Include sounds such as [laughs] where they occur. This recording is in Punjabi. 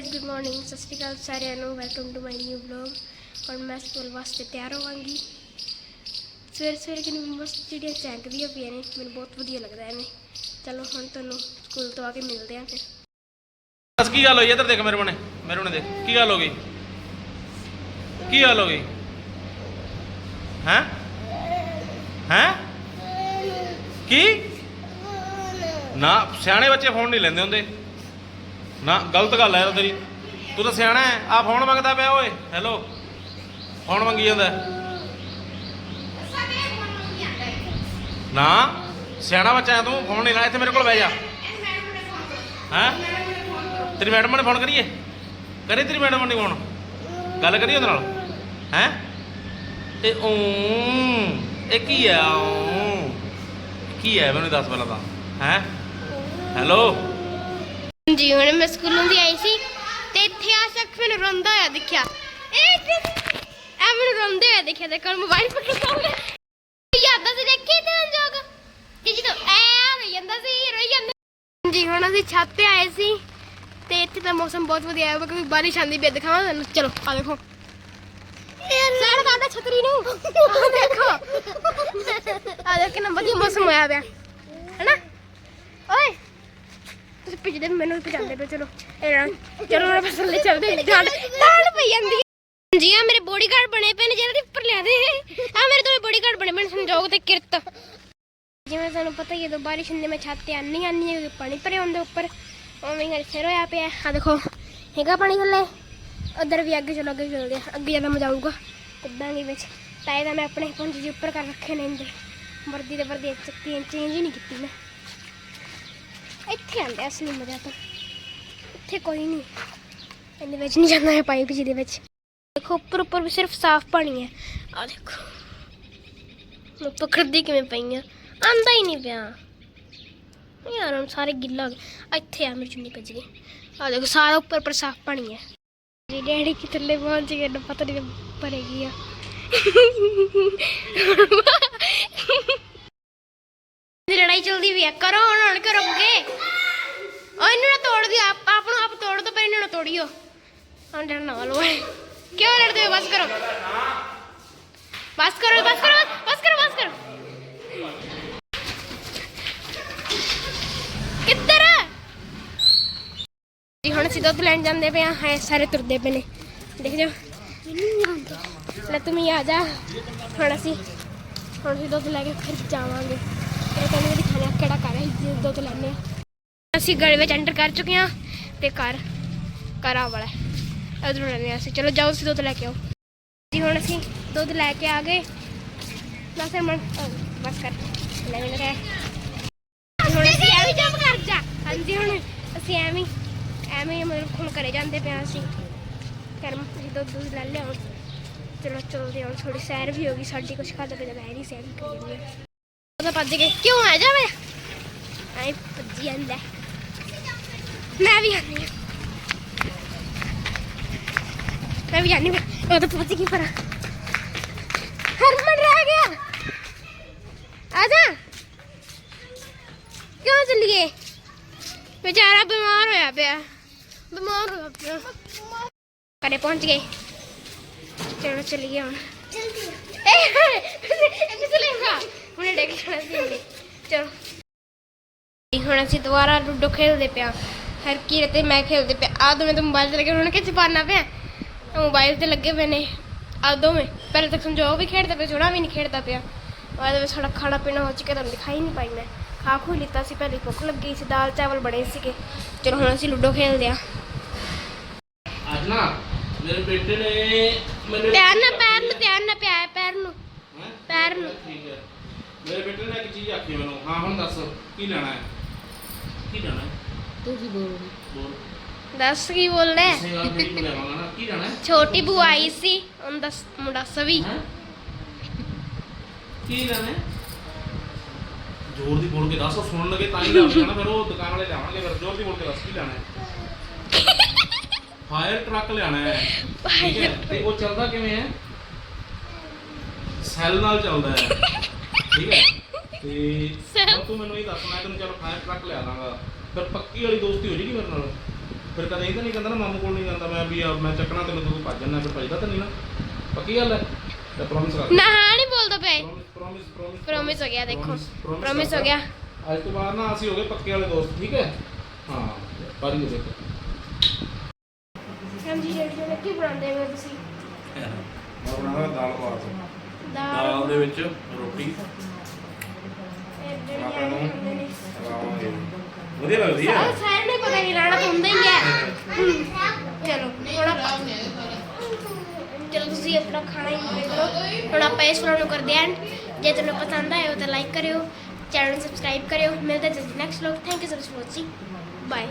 ਗਾਇਜ਼ ਗੁੱਡ ਮਾਰਨਿੰਗ ਸਤਿ ਸ਼੍ਰੀ ਅਕਾਲ ਸਾਰਿਆਂ ਨੂੰ welcome to my new vlog ਹੁਣ ਮੈਂ ਸਕੂਲ ਵਾਸਤੇ ਤਿਆਰ ਹੋਵਾਂਗੀ ਸਵੇਰੇ ਸਵੇਰੇ ਕਿੰਨੀ ਮਸਤ ਚਿੜੀਆਂ ਚਹਿਕਦੀਆਂ ਪਈਆਂ ਨੇ ਮੈਨੂੰ ਬਹੁਤ ਵਧੀਆ ਲੱਗਦਾ ਐਵੇਂ ਚਲੋ, ਹੁਣ ਤੁਹਾਨੂੰ ਸਕੂਲ ਤੋਂ ਆ ਕੇ ਮਿਲਦੇ ਹਾਂ ਫਿਰ। ਦੱਸ ਕੀ ਗੱਲ ਹੋਈ ਇੱਧਰ ਦੇਖ ਮੇਰੇ ਮਨੇ ਮੇਰੇ ਮਨੇ ਦੇਖ, ਕੀ ਗੱਲ ਹੋ ਗਈ? ਕੀ ਗੱਲ ਹੋ ਗਈ? ਹੈਂ? ਹੈਂ? ਕੀ? ਨਾ, ਸਿਆਣੇ ਬੱਚੇ ਫੋਨ ਨਹੀਂ ਲੈਂਦੇ ਹੁੰਦੇ। ਨਾ, ਗਲਤ ਗੱਲ ਹੈ ਤੇਰੀ। ਤੂੰ ਤਾਂ ਸਿਆਣਾ ਹੈ। ਆ ਫੋਨ ਮੰਗਦਾ ਪਿਆ ਓਏ। ਹੈਲੋ ਫੋਨ ਮੰਗੀ ਜਾਂਦਾ ਨਾ, ਸਿਆਣਾ ਬੱਚਾ ਹੈ ਤੂੰ। ਫੋਨ ਨਹੀਂ ਲਾ ਇੱਥੇ ਮੇਰੇ ਕੋਲ ਬਹਿ ਜਾ। ਹੈਂ? ਤੇਰੀ ਮੈਡਮ ਨੇ ਫੋਨ ਕਰੀਏ? ਕਰੇ ਤੇਰੀ ਮੈਡਮ ਨੇ ਫੋਨ ਗੱਲ ਕਰੀਏ ਉਹਦੇ ਨਾਲ? ਹੈ? ਇਹ ਓ ਇਹ ਕੀ ਹੈ? ਓ ਕੀ ਹੈ? ਮੈਨੂੰ ਦੱਸ ਪਹਿਲਾਂ ਤਾਂ। ਹੈ? ਹੈਲੋ ਜੀ, ਹੁਣ ਮੈਂ ਸਕੂਲੋਂ ਦੀ ਆਈ ਸੀ ਤੇ ਇੱਥੇ ਆ ਸ਼ਖਸ ਮੈਨੂੰ ਰੋਂਦਾ ਹੋਇਆ ਦਿਖਿਆ। ਇਹ ਮੈਨੂੰ ਰੋਂਦੇ ਹੋਇਆ ਦਿਖਿਆ ਤੇ ਕੋਲ ਮੋਬਾਈਲ ਪਕੜ ਕੇ ਯਾਦਾਂ ਸੀ, ਦੇਖੀ ਤੇ ਜੋਗ। ਕਿ ਜਦੋਂ ਐ ਰੋਈ ਜਾਂਦਾ ਸੀ, ਰੋਈ ਜਾਂਦਾ ਜੀ, ਹੁਣ ਅਸੀਂ ਛੱਤ ਤੇ ਆਏ ਸੀ ਤੇ ਇੱਥੇ ਤਾਂ ਮੌਸਮ ਬਹੁਤ ਵਧੀਆ ਹੈ, ਕਿਉਂਕਿ ਬਾਰਿਸ਼ ਆਂਦੀ ਪਈ ਹੈ। ਦਿਖਾਵਾਂ ਤੁਹਾਨੂੰ। ਚਲੋ, ਆ ਦੇਖੋ। ਸੈਰ ਕਰਦਾ ਛਤਰੀ ਨੂੰ। ਆ ਦੇਖੋ। ਆ ਦੇਖੋ ਕਿੰਨਾ ਵਧੀਆ ਮੌਸਮ ਹੋਇਆ ਪਿਆ। ਹੈਨਾ? ਤੁਸੀਂ ਮੈਨੂੰ ਵੀ ਪਛਾਣਦੇ ਪਏ, ਚਲੋ। ਇਹ ਰਾਂ ਚਲੋ ਨਾ ਫਿਰ ਥੱਲੇ ਚੱਲਦੇ ਹਾਂ। ਠੰਡ ਪਈ ਜਾਂਦੀ ਹੈ। ਜੀ ਆ ਮੇਰੇ ਬੋਡੀਗਾਰਡ ਬਣੇ ਪਏ ਨੇ ਜਿਹੜੇ ਦੇ ਉੱਪਰ ਲਿਆ ਆ ਮੇਰੇ ਦੋ ਬੋਡੀਗਾਰਡ ਬਣੇ ਪਏ ਨੇ, ਸੰਜੋਗ ਤੇ ਕਿਰਤ। ਜਿਵੇਂ ਤੁਹਾਨੂੰ ਪਤਾ ਹੀ ਹੈ, ਜਦੋਂ ਬਾਰਿਸ਼ ਹੁੰਦੀ ਮੈਂ ਛੱਤ ਤੇ ਆਨੀ ਆਨੀ ਹੈ ਪਾਣੀ ਭਰਿਆ ਹੁੰਦੇ ਉੱਪਰ, ਉਵੇਂ ਹੀ ਸਿਰ ਹੋਇਆ ਪਿਆ। ਆ ਦੇਖੋ, ਹੈਗਾ ਪਾਣੀ ਥੱਲੇ? ਉਧਰ ਵੀ ਅੱਗੇ ਚਲੋ, ਅੱਗੇ ਚੱਲਦੇ ਆ ਅੱਗੇ ਜ਼ਿਆਦਾ ਮਜ਼ਾ ਆਊਗਾ। ਕੁੱਦਾਂਗੇ ਵਿੱਚ। ਤਾਂ ਇਹਦਾ ਮੈਂ ਆਪਣੇ ਪੁੰਜ ਜੀ ਉੱਪਰ ਕਰ ਰੱਖੇ ਨੇ ਇੰਦੇ ਵਰਦੀ ਦੇ ਵਰਦੀ ਚੱਕੀ ਚੇਂਜ ਹੀ ਨਹੀਂ ਕੀਤੀ ਮੈਂ। ਇੱਥੇ ਆਂਦੇ ਅਸਲੀ ਮਜ਼ਾ ਤਾਂ। ਇੱਥੇ ਕੋਈ ਨਹੀਂ। ਇਹਦੇ ਵਿੱਚ ਨਹੀਂ ਜਾਂਦਾ ਹੈ ਪਾਈਪ ਜਿਹਦੇ ਵਿੱਚ। ਦੇਖੋ, ਉੱਪਰ ਉੱਪਰ ਵੀ ਸਿਰਫ ਸਾਫ਼ ਪਾਣੀ ਹੈ। ਆ ਦੇਖੋ। ਮੈਂ ਪਕੜਦੀ ਕਿਵੇਂ ਪਈਆਂ ਆ? ਆਂਦਾ ਹੀ ਨਹੀਂ ਪਿਆ। ਯਾਰ, ਹੁਣ ਸਾਰੇ ਗਿੱਲਾ ਹੋ ਗਏ। ਇੱਥੇ ਆ, ਮੇਰੀ ਚੁੰਨੀ ਭੱਜ ਗਈ। ਆ ਦੇਖੋ, ਸਾਰਾ ਉੱਪਰ ਉੱਪਰ ਸਾਫ਼ ਪਾਣੀ ਹੈ। ਜੀ ਡੈਡੀ ਕਿ ਥੱਲੇ ਪਹੁੰਚ ਗਏ ਪਤਾ ਨਹੀਂ ਭਰੇਗੀ ਆ। ਲੜਾਈ ਚੱਲਦੀ ਵੀ ਆ। ਕਰੋ ਹੁਣ ਹੁਣ ਕਰੋਗੇ ਅੱਗੇ ਇਹਨੂੰ ਨਾ ਤੋੜ ਦਿਓ। ਆਪ ਆਪ ਨੂੰ ਆਪ ਤੋੜ ਦੋ, ਪਰ ਇਹਨੂੰ ਨਾ ਤੋੜਿਓ। ਹਾਂ ਨਾ ਲੋ ਕਿਉਂ ਲੜਦੇ ਹੋ? ਬਸ ਕਰੋ। ਬਸ ਕਰੋ ਬਸ ਕਰੋ ਬਸ ਕਰੋ ਬਸ ਕਰੋ। ਕਿੱਧਰ? ਜੀ, ਹੁਣ ਅਸੀਂ ਦੁੱਧ ਲੈਣ ਜਾਂਦੇ ਪਏ ਆ ਹੈ ਸਾਰੇ ਤੁਰਦੇ ਪਏ ਨੇ। ਦੇਖ ਜਾਓ ਲੈ, ਤੂੰ ਵੀ ਆ ਜਾ। ਹੁਣ ਅਸੀਂ ਹੁਣ ਅਸੀਂ ਦੁੱਧ ਲੈ ਕੇ ਫਿਰ ਜਾਵਾਂਗੇ। ਇਹ ਤੁਹਾਨੂੰ ਵੀ ਦਿਖਾਣਾ ਕਿਹੜਾ ਘਰ ਹੈ ਲੈਣੇ ਆ। ਅਸੀਂ ਘਰ ਵਿੱਚ ਐਂਟਰ ਕਰ ਚੁੱਕੇ ਹਾਂ ਤੇ ਘਰ ਘਰਾਂ ਵਾਲਾ ਹੈ। ਉਧਰੋਂ ਲੈਣੇ ਆ ਅਸੀਂ। ਚਲੋ ਜਾਓ ਅਸੀਂ ਦੁੱਧ ਲੈ ਕੇ ਆਓ। ਜੀ ਹੁਣ ਅਸੀਂ ਦੁੱਧ ਲੈ ਕੇ ਆ ਗਏ। ਬਸ ਮਨ ਬਸ ਕਰ। ਲੈ ਮੈਨੂੰ ਕਹਿ ਹੁਣ ਅਸੀਂ ਐਵੇਂ ਜੰਪ ਕਰ ਜਾ। ਹਾਂਜੀ ਹੁਣ ਅਸੀਂ ਐਵੇਂ ਐਵੇਂ ਮਤਲਬ ਹੁਣ ਘਰੇ ਜਾਂਦੇ ਹਾਂ ਅਸੀਂ। ਕਰਮ ਅਸੀਂ ਦੁੱਧ ਦੁੱਧ ਲੈ ਲਿਆ। ਹੁਣ ਚਲੋ ਚਲਦੇ ਹਾਂ ਥੋੜੀ ਸੈਰ ਵੀ ਹੋ ਗਈ। ਸਾਡੀ ਕੁਛ ਖਾਦਾ ਪੀਦਾ ਹੈ ਨਹੀਂ ਸੈਰ ਕਰੀ ਜਾਂਦੇ ਹਾਂ ਉਹਦਾ ਭੱਜ ਗਏ ਕਿਉਂ ਆ ਜਾਵੇ ਆਈ ਭੱਜੀ ਜਾਂਦਾ ਮੈਂ ਵੀ ਆਨੀ ਹਾਂ ਮੈਂ ਵੀ ਆਨੀ ਹਾਂ ਉਹ ਤਾਂ ਭੱਜ ਗਈ ਪਰ ਹਰਮਨ ਰਹਿ ਗਿਆ ਆ ਜਾ ਕਿਉਂ ਚੱਲੀਏ ਵਿਚਾਰਾ ਬਿਮਾਰ ਹੋਇਆ ਪਿਆ ਬਿਮਾਰ ਹੋਇਆ ਪਿਆ ਘਰੇ ਪਹੁੰਚ ਗਏ ਚਲੋ ਚੱਲੀਏ ਹੁਣ ਜਲਦੀ ਚਲੇਗਾ ਹੁਣੇ ਡੇਕ ਜਾਣਾ ਸੀ। ਉਹਨੇ। ਚਲੋ। ਜੀ, ਹੁਣ ਅਸੀਂ ਦੁਬਾਰਾ ਲੁੱਡੋ ਖੇਡਦੇ ਪਿਆ। ਹਰ ਕੀ ਤੇ ਮੈਂ ਖੇਡਦੇ ਪਿਆ। ਆ ਦੋਵੇਂ ਤਾਂ ਮੋਬਾਈਲ ਤੇ ਲੱਗੇ ਹੁਣ ਕਿ ਚਪਾਨਾ ਪਿਆ। ਮੋਬਾਈਲ ਤੇ ਲੱਗੇ ਪਏ ਨੇ। ਆ ਦੋਵੇਂ। ਪਹਿਲੇ ਤੱਕ ਸੰਜੋਗ ਵੀ ਖੇਡਦਾ ਪਿਆ ਸੋਣਾ ਵੀ ਨਹੀਂ ਖੇਡਦਾ ਪਿਆ। ਬਾਅਦ ਵਿੱਚ ਸਾਡਾ ਖਾਣਾ ਪੀਣਾ ਹੋ ਚੁੱਕਿਆ ਤੁਹਾਨੂੰ ਦਿਖਾਈ ਨਹੀਂ ਪਾਈ ਮੈਂ। ਖਾ ਖੂ ਲਿੱਤਾ ਸੀ ਪਹਿਲੇ ਭੁੱਖ ਲੱਗੀ ਸੀ ਦਾਲ ਚਾਵਲ ਬਣੇ ਸੀਗੇ। ਚਲੋ ਹੁਣ ਅਸੀਂ ਲੁੱਡੋ ਖੇਡਦੇ ਆ ਅੱਜ ਨਾ ਮੇਰੇ ਬੇਟੇ ਨੇ ਮੈਨੂੰ ਧਿਆਨ ਨਾਲ ਪੈਰ ਨੂੰ ਧਿਆਨ ਨਾਲ ਪਿਆ ਪੈਰ ਨੂੰ? ਪੈਰ ਨੂੰ। ਠੀਕ ਹੈ। ਮੇਰੇ ਬੇਟੇ ਨੇ ਇੱਕ ਚੀਜ਼ ਆਖੀ ਮੈਨੂੰ। ਹਾਂ ਹੁਣ ਦੱਸ ਕੀ ਲੈਣਾ ਹੈ? ਕੀ ਲੈਣਾ ਹੈ? ਤੂੰ ਕੀ ਬੋਲ ਬੋਲ। ਦੱਸ ਕੀ ਬੋਲਣਾ ਹੈ? ਇਸੇ ਗੱਲ ਮੇਰੀ ਕੋਲ ਆਵਾਂਗਾ ਨਾ। ਕੀ ਲੈਣਾ ਹੈ? ਛੋਟੀ ਬੂ ਆਈ ਸੀ। ਉਹਦਾ ਸ- ਮੁੰਡਾ ਸਵੀ ਹੈਂ? ਕੀ ਲੈਣਾ ਹੈ? ਜ਼ੋਰ ਦੀ ਬੋਲ ਕੇ ਦੱਸ ਉਹ ਸੁਣਨ ਲੱਗੇ ਤਾਂ ਹੀ ਲਿਆਉਣਾ ਨਾ ਫਿਰ ਉਹ ਦੁਕਾਨ ਵਾਲੇ ਲਿਆਉਣਗੇ ਫਿਰ ਜ਼ੋਰ ਦੀ ਬੋਲ ਕੇ ਦੱਸ ਕੀ ਲੈਣਾ ਹੈ? ਫਾਇਰ ਟਰੱਕ ਲਿਆਣਾ ਹੈ। ਠੀਕ ਹੈ? ਤੇ ਉਹ ਚੱਲਦਾ ਕਿਵੇਂ ਹੈ? ਸੈੱਲ ਨਾਲ ਚੱਲਦਾ ਹੈ। ਠੀਕ ਹੈ? [laughs] ਤੇ? ਹੁਣ ਤੂੰ ਮੈਨੂੰ ਇਹ ਦੱਸ ਮੈਂ ਤੈਨੂੰ ਚਲੋ ਫਾਇਰ ਟਰੱਕ ਲਿਆ ਦਾਂਗਾ। ਫਿਰ ਪੱਕੀ ਵਾਲੀ ਦੋਸਤੀ ਹੋ ਜੇਗੀ ਮੇਰੇ ਨਾਲ? ਫਿਰ ਕਦੇ ਇਹ ਤਾਂ ਨਹੀਂ ਕਹਿੰਦਾ ਨਾ ਮਾਮੂ ਕੋਲ ਨਹੀਂ ਜਾਂਦਾ ਮੈਂ ਵੀ ਆ, ਮੈਂ ਚੱਕਣਾ ਤੈਨੂੰ ਤੂੰ ਭੱਜ ਜੰਨਾ ਫਿਰ ਭੱਜਦਾ ਤਾਂ ਨਹੀਂ ਨਾ। ਪੱਕੀ ਗੱਲ ਹੈ? ਤੇ ਪ੍ਰੋਮਿਸ ਕਰ। ਨਾ ਹਾਂ ਨਹੀਂ ਬੋਲਦਾ ਪਏ ਪ੍ਰੋਮਿਸ ਪ੍ਰੋਮਿਸ ਪ੍ਰੋਮਿਸ ਹੋ ਗਿਆ ਦੇਖੋ। ਪ੍ਰੋਮਿਸ ਹੋ। ਗਿਆ। ਅੱਜ ਤੋਂ ਬਾਅਦ ਨਾ ਅਸੀਂ ਹੋ ਗਏ ਪੱਕੇ ਵਾਲੇ ਦੋਸਤ ਠੀਕ ਹੈ? ਹਾਂ ਪਰ ਇਹ ਦੇਖੋ ਹਾਂਜੀ ਜਿਹੜੀ ਕੀ ਬਣਾਉਂਦੇ ਹੋ ਤੁਸੀਂ? ਮੈਂ ਬਣਾਉਂਦਾ ਦਾਲ ਬਾਤ ਦਾਲ। ਦੇ ਵਿੱਚ ਰੋਟੀ। ਆਪਾਂ ਨੂੰ। ਹੁੰਦੇ ਨੇ ਲਾਵਾਂਗੇ ਵਧੀਆ ਲੱਗਦੀ ਹੈ ਸਾਰਾ ਸਾਰੇ ਨੇ ਪਤਾ ਨਹੀਂ ਰਾਣਾ ਤਾਂ ਹੁੰਦਾ ਹੀ ਹੈ ਚਲੋ ਹੁਣ ਆਪਾਂ ਚਲੋ ਤੁਸੀਂ ਆਪਣਾ ਖਾਣਾ ਇੰਜੋਏ ਕਰੋ। ਹੁਣ ਆਪਾਂ ਇਸ ਵਲੌਗ ਨੂੰ ਕਰਦੇ end। ਜੇ ਤੁਹਾਨੂੰ ਪਸੰਦ ਆਇਆ ਤਾਂ ਲਾਈਕ ਕਰਿਓ। ਚੈਨਲ ਨੂੰ ਸਬਸਕ੍ਰਾਈਬ ਕਰਿਓ। ਮਿਲਦੇ ਜਲਦੀ next vlog thank you so much watching bye